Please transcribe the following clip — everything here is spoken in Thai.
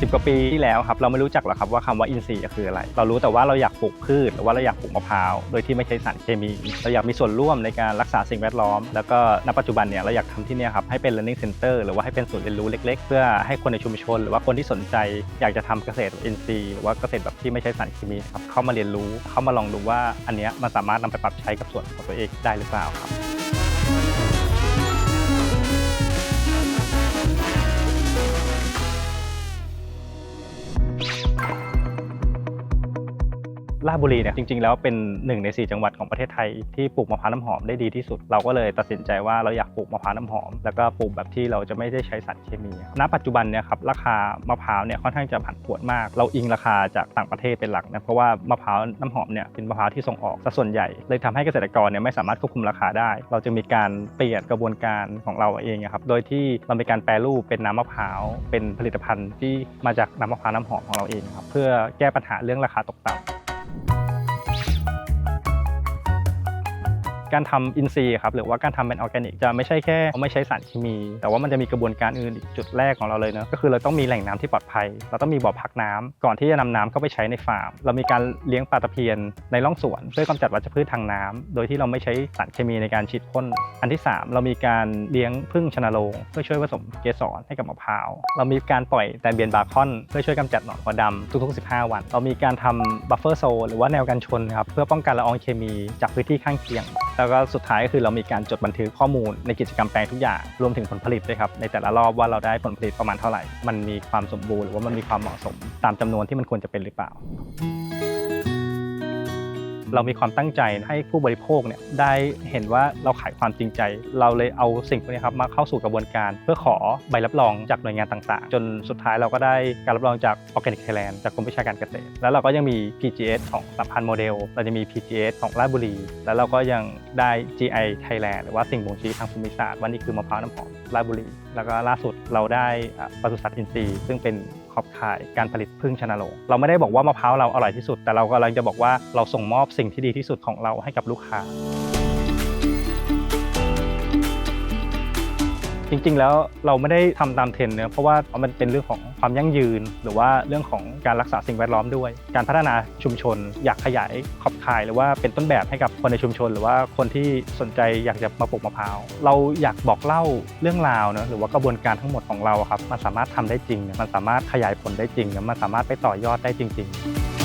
10 กว่าปีที่แล้วครับเราไม่รู้จักหรอกครับว่าคำว่าอินทรีย์คืออะไร เรารู้แต่ว่าเราอยากปลูกพืชหรือว่าเราอยากปลูกมะพร้าวโดยที่ไม่ใช้สารเคมี เราอยากมีส่วนร่วมในการรักษาสิ่งแวดล้อม แล้วก็ณปัจจุบันเนี่ยเราอยากทำที่นี่ครับให้เป็น learning center หรือว่าให้เป็นศูนย์เรียนรู้เล็ก ๆ เพื่อให้คนในชุมชน หรือว่าคนที่สนใจอยากจะทำเกษตรอินทรีย์หรือว่าเกษตรแบบที่ไม่ใช้สารเคมีครับเข้ามาเรียนรู้เข้ามาลองดูว่าอันเนี้ยมันสามารถนำไปปรับใช้กับส่วนของตัวเองได้หรือเปล่าครับ ราชบุรีเนี่ยจริง ๆ แล้วเป็นหนึ่งใน 4 จังหวัดของประเทศไทยที่ปลูกมะพร้าวน้ำหอมได้ดีที่สุด เราก็เลยตัดสินใจว่าเราอยากปลูกมะพร้าวน้ำหอม แล้วก็ปลูกแบบที่เราจะไม่ได้ใช้สารเคมีณปัจจุบันเนี่ยครับราคามะพร้าวเนี่ยค่อนข้างจะผันผวนมาก เราอิงราคาจากต่างประเทศเป็นหลักนะเพราะว่ามะพร้าวน้ำหอมเนี่ยเป็นมะพร้าวที่ส่งออกซะส่วนใหญ่ เลยทำให้เกษตรกรเนี่ยไม่สามารถควบคุมราคาได้ เราจะมีการเปลี่ยนกระบวนการของเราเองครับโดยที่เรามีการแปรรูปเป็นน้ำมะพร้าวเป็นผลิตภัณฑ์ที่มาจากน้ำมะพร้าวน้ำหอมของเราเองครับเพื่อแก้ปัญหาเรื่องราคาตกต่ำ การทำอินทรีย์ครับหรือว่าการทำเป็นออร์แกนิกจะไม่ใช่แค่ไม่ใช้สารเคมี แต่ว่ามันจะมีกระบวนการอื่นอีกจุดแรกของเราเลยเนอะก็คือเราต้องมีแหล่งน้ำที่ปลอดภัย เราต้องมีบ่อพักน้ำก่อนที่จะนำน้ำเข้าไปใช้ในฟาร์ม เรามีการเลี้ยงปลาตะเพียนในร่องสวนเพื่อกำจัดวัชพืชทางน้ำโดยที่เราไม่ใช้สารเคมีในการฉีดพ่นอันที่ 3 เรามีการเลี้ยงพึ่งชนโรงเพื่อช่วยผสมเกสรให้กับมะพร้าวเรามีการปล่อยแตนเบียนบาคอนเพื่อช่วยกำจัดหนอนหัวดำทุกๆ 15 วัน เรามีการทำบัฟเฟอร์โซหรือว่าแนวกันชนครับเพื่อป้องกันละอองเคมีจากพื้นที่ข้างเคียง แล้วก็สุดท้ายก็คือเรามีการจดบันทึกข้อมูลในกิจกรรมแปลงทุกอย่างรวมถึงผลผลิตด้วยครับในแต่ละรอบว่าเราได้ผลผลิตประมาณเท่าไหร่ มันมีความสมบูรณ์หรือว่ามันมีความเหมาะสมตามจำนวนที่มันควรจะเป็นหรือเปล่า เรามีความตั้งใจให้ผู้บริโภคเนี่ยได้เห็นว่าเราขายความจริงใจ เราเลยเอาสิ่งพวกนี้ครับมาเข้าสู่กระบวนการ เพื่อขอใบรับรองจากหน่วยงานต่างๆ จนสุดท้ายเราก็ได้การรับรองจาก Organic Thailand จากกรมวิชาการเกษตร แล้วเราก็ยังมี PGS ของสัมพันธ์โมเดล เราจะมี PGS ของราชบุรี แล้วเราก็ยังได้ GI Thailand หรือว่าสิ่งบ่งชี้ทางภูมิศาสตร์ว่านี่คือมะพร้าวน้ำหอมราชบุรี แล้วก็ล่าสุดเราได้อะปศุสัตว์อินทรีย์ ซึ่งเป็นขอบข่ายการผลิตพึ่งชนโลงเราไม่ได้บอกว่ามะพร้าวเราอร่อยที่สุด แต่เรากำลังจะบอกว่าเราส่งมอบสิ่งที่ดีที่สุดของเราให้กับลูกค้า จริงๆ แล้วเราไม่ได้ทำตามเทรนเนะเพราะว่ามันเป็นเรื่องของความยั่งยืน หรือว่าเรื่องของการรักษาสิ่งแวดล้อมด้วย การพัฒนาชุมชน อยากขยายขอบข่าย หรือว่าเป็นต้นแบบให้กับคนในชุมชน หรือว่าคนที่สนใจอยากจะมาปลูกมะพร้าวเราอยากบอกเล่าเรื่องราวเนะหรือว่ากระบวนการทั้งหมดของเราครับมันสามารถทำได้จริง มันสามารถขยายผลได้จริง มันสามารถไปต่อยอดได้จริง ๆ